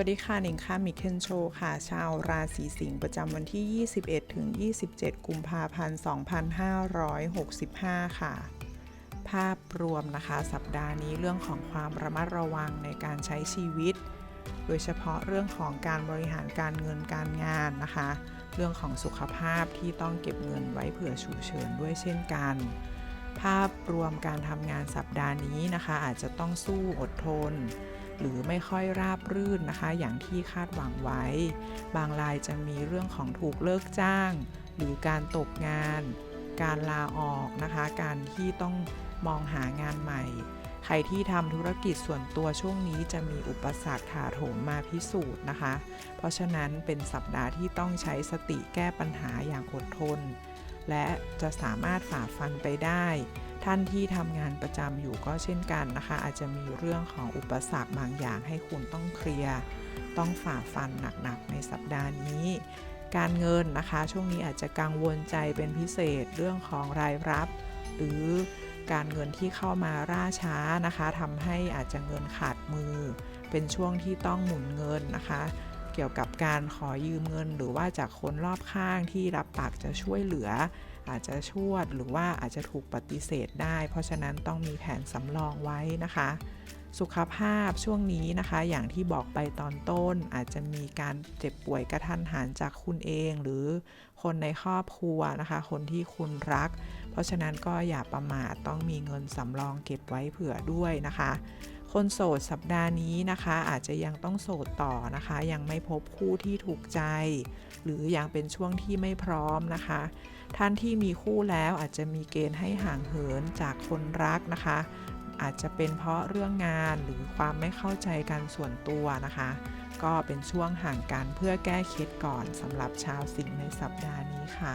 วัสดีค่ะหนิงค่ะมิเคนโชค่ะ ชาวราศีสิงห์ประจำวันที่ 21ถึง27 กุมภาพันธ์ 2565 ค่ะ ภาพรวมนะคะ สัปดาห์นี้เรื่องของความระมัดระวังในการใช้ชีวิต โดยเฉพาะเรื่องของการบริหารการเงินการงานนะคะ เรื่องของสุขภาพที่ต้องเก็บเงินไว้เผื่อฉุกเฉินด้วยเช่นกัน ภาพรวมการทำงานสัปดาห์นี้นะคะ อาจจะต้องสู้อดทน หรือไม่ค่อยราบรื่นนะคะ อย่างที่คาดหวังไว้ บางรายจะมีเรื่องของถูกเลิกจ้าง หรือการตกงาน การลาออกนะคะ การที่ต้องมองหางานใหม่ ใครที่ทำธุรกิจส่วนตัวช่วงนี้จะมีอุปสรรคถาโถมมาพิสูจน์นะคะ เพราะฉะนั้นเป็นสัปดาห์ที่ต้องใช้สติแก้ปัญหาอย่างอดทน และจะสามารถฝ่าฟันไปได้ ท่านที่ทำงานประจำอยู่ก็เช่นกันนะคะ อาจจะมีเรื่องของอุปสรรคบางอย่างให้คุณต้องเคลียร์ต้องฝ่าฟันหนักๆในสัปดาห์นี้ การเงินนะคะ ช่วงนี้อาจจะกังวลใจเป็นพิเศษเรื่องของรายรับ หรือการเงินที่เข้ามาล่าช้านะคะทำให้อาจจะเงินขาดมือ เป็นช่วงที่ต้องหมุนเงินนะคะ กี่ยวกับการขอยืมเงิน หรือว่าจากคนรอบข้างที่รับปากจะช่วยเหลือ อาจจะชวดหรือว่าอาจจะถูกปฏิเสธได้ เพราะฉะนั้นต้องมีแผนสำรองไว้นะคะ สุขภาพช่วงนี้นะคะ อย่างที่บอกไปตอนต้น อาจจะมีการเจ็บป่วยกระทันหันจากคุณเอง หรือคนในครอบครัวนะคะ คนที่คุณรัก เพราะฉะนั้นก็อย่าประมาทต้องมีเงินสำรองเก็บไว้เผื่อด้วยนะคะ คนโสดสัปดาห์นี้นะคะ อาจจะยังต้องโสดต่อนะคะ ยังไม่พบคู่ที่ถูกใจ หรือยังเป็นช่วงที่ไม่พร้อมนะคะ ท่านที่มีคู่แล้วอาจจะมีเกณฑ์ให้ห่างเหินจากคนรักนะคะ อาจจะเป็นเพราะเรื่องงานหรือความไม่เข้าใจกันส่วนตัวนะคะ ก็เป็นช่วงห่างกันเพื่อแก้เคล็ดก่อนสำหรับชาวสิงห์ในสัปดาห์นี้ค่ะ